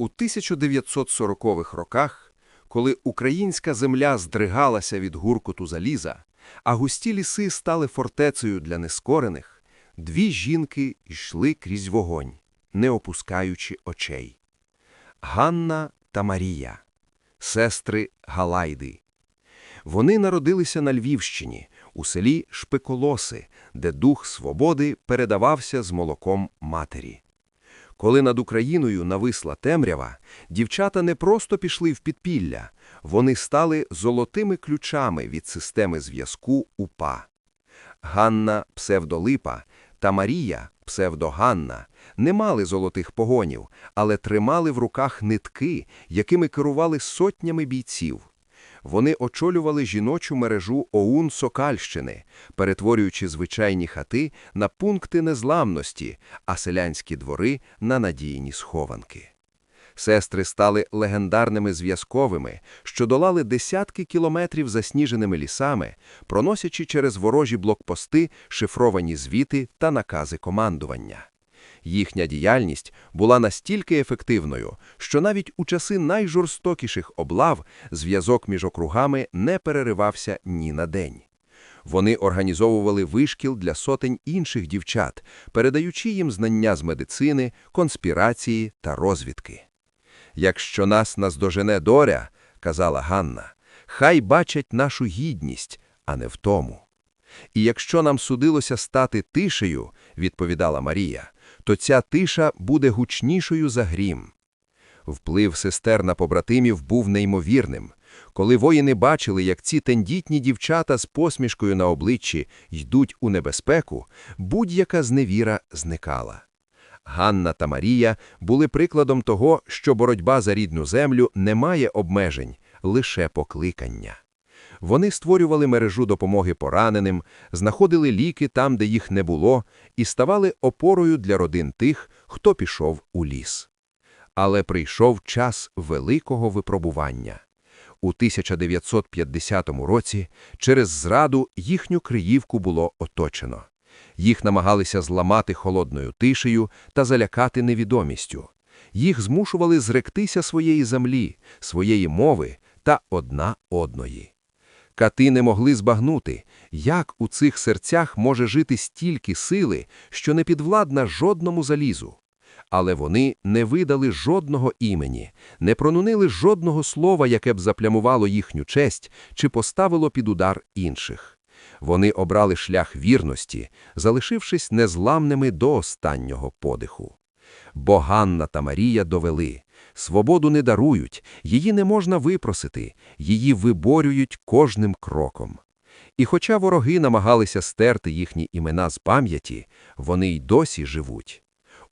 У 1940-х роках, коли українська земля здригалася від гуркоту заліза, а густі ліси стали фортецею для нескорених, дві жінки йшли крізь вогонь, не опускаючи очей. Ганна та Марія, сестри Галайди. Вони народилися на Львівщині, у селі Шпиколоси, де дух свободи передавався з молоком матері. Коли над Україною нависла темрява, дівчата не просто пішли в підпілля, вони стали золотими ключами від системи зв'язку УПА. Ганна псевдолипа та Марія псевдоганна не мали золотих погонів, але тримали в руках нитки, якими керували сотнями бійців. Вони очолювали жіночу мережу ОУН Сокальщини, перетворюючи звичайні хати на пункти незламності, а селянські двори – на надійні схованки. Сестри стали легендарними зв'язковими, що долали десятки кілометрів засніженими лісами, проносячи через ворожі блокпости шифровані звіти та накази командування. Їхня діяльність була настільки ефективною, що навіть у часи найжорстокіших облав зв'язок між округами не переривався ні на день. Вони організовували вишкіл для сотень інших дівчат, передаючи їм знання з медицини, конспірації та розвідки. «Якщо нас наздожене доря, – казала Ганна, – хай бачать нашу гідність, а не втому. І якщо нам судилося стати тишею, – відповідала Марія, – то ця тиша буде гучнішою за грім. Вплив сестер на побратимів був неймовірним. Коли воїни бачили, як ці тендітні дівчата з посмішкою на обличчі йдуть у небезпеку, будь-яка зневіра зникала. Ганна та Марія були прикладом того, що боротьба за рідну землю не має обмежень, лише покликання. Вони створювали мережу допомоги пораненим, знаходили ліки там, де їх не було, і ставали опорою для родин тих, хто пішов у ліс. Але прийшов час великого випробування. У 1950 році через зраду їхню Криївку було оточено. Їх намагалися зламати холодною тишею та залякати невідомістю. Їх змушували зректися своєї землі, своєї мови та одна одної. Кати не могли збагнути, як у цих серцях може жити стільки сили, що не підвладна жодному залізу. Але вони не видали жодного імені, не пронунили жодного слова, яке б заплямувало їхню честь чи поставило під удар інших. Вони обрали шлях вірності, залишившись незламними до останнього подиху. Бо Ганна та Марія довели – свободу не дарують, її не можна випросити, її виборюють кожним кроком. І хоча вороги намагалися стерти їхні імена з пам'яті, вони й досі живуть.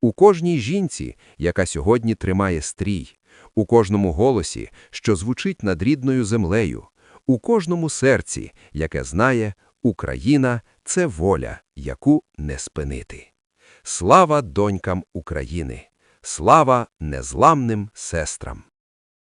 У кожній жінці, яка сьогодні тримає стрій, у кожному голосі, що звучить над рідною землею, у кожному серці, яке знає, Україна це воля, яку не спинити. Слава донькам України! Слава незламним сестрам!